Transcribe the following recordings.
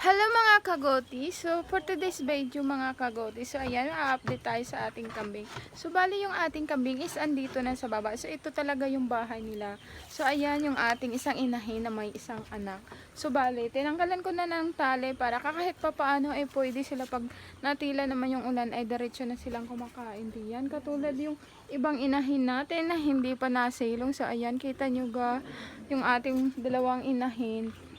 Hello mga kagoti. So for today's video mga kagoti. So ayan, update tayo sa ating kambing. So bali yung ating kambing is andito na sa baba. So ito talaga yung bahay nila. So ayan yung ating isang inahin na may isang anak. So bali, tinanggalan ko na ng tali para kahit pa paano eh pwede sila pag natila naman yung ulan ay diretso na silang kumakain diyan. Katulad yung ibang inahin natin na hindi pa nasilong. So ayan, kita nyo ga yung ating dalawang inahin.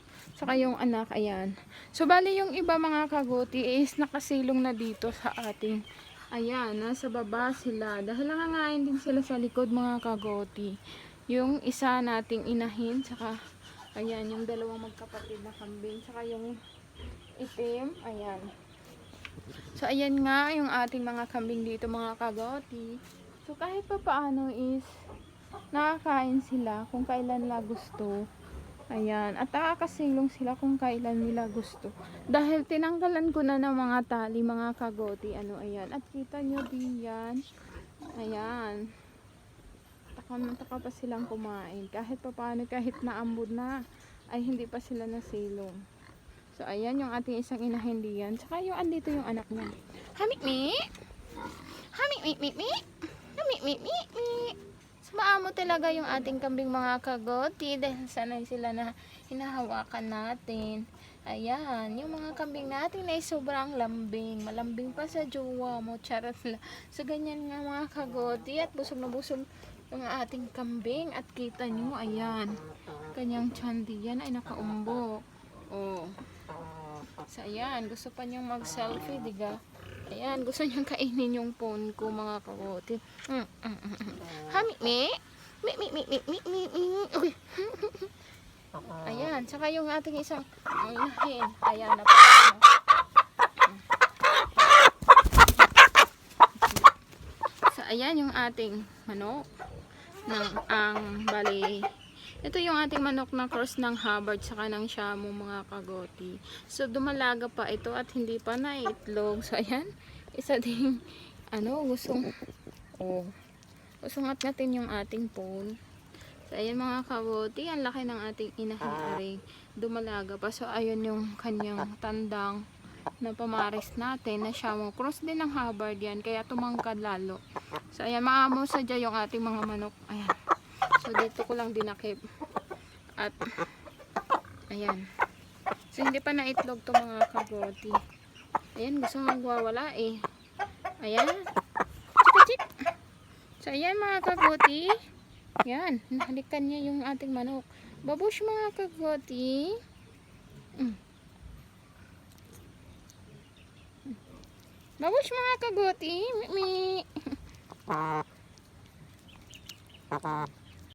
Saka yung anak, ayan. So, bali yung iba mga kaguti is nakasilong na dito sa ating, ayan, nasa baba sila. Dahil nangangain din sila sa likod mga kaguti. Yung isa nating inahin, saka, ayan, yung dalawang magkapatid na kambing, saka yung itim, ayan. So, ayan nga yung ating mga kambing dito mga kagoti. So, kahit pa paano is nakakain sila kung kailan nila gusto. Ayan. At nakakasilong sila kung kailan nila gusto. Dahil tinanggalan ko na ng mga tali, mga kagoti. Ano, ayan. At kita nyo diyan. Ayan. Taka na taka pa silang kumain. Kahit pa paano, kahit naambod na, ay hindi pa sila nasilong. So, ayan yung ating isang inahin diyan. Tsaka yung andito yung anak niya. Hamik mi! Hamik maamo talaga yung ating kambing mga kagoti dahil sanay sila na hinahawakan natin. Ayan, yung mga kambing natin ay sobrang lambing. Malambing pa sa jowa mo. Charot la. So, ganyan nga mga kagoti at busog na busog yung ating kambing. At kita nyo, ayan. Kanyang tiyan diyan ay nakaumbok. Oh. So, ayan. Gusto pa niyang mag-selfie, diga? Ayan. Gusto niyang kainin yung phone ko, mga kagoti. Mm, mm, mm, mm. Ha, mi, mi? Mi, mi, mi, mi, mi, mi, mi. Okay. Ayan. Tsaka yung ating isang inahin. Ayan na po. So, ayan yung ating manok. Ng, ang, bali, ito yung ating manok na cross ng Hubbard saka ng Shamu mga kagoti. So dumalaga pa ito at hindi pa naitlog. So ayan, isa ding ano, gustong oh. Usungat natin yung ating pole. So ayan mga kagoti, ang laki ng ating inahing aring dumalaga pa. So ayun yung kanyang tandang na pamaris natin na Shamu. Cross din ng Hubbard yan, kaya tumangkad lalo. So ayan, maamo sadya yung ating mga manok. Ayan. So, dito ko lang dinakip. At, ayan. So, hindi pa naitlog to mga kagoti. Ayan, gusto magwawala eh. Ayan. So, ayan mga kagoti. Ayan, nahalikan niya yung ating manok. Babush mga kagoti. Mm. Babush mga kagoti. Mi, mi.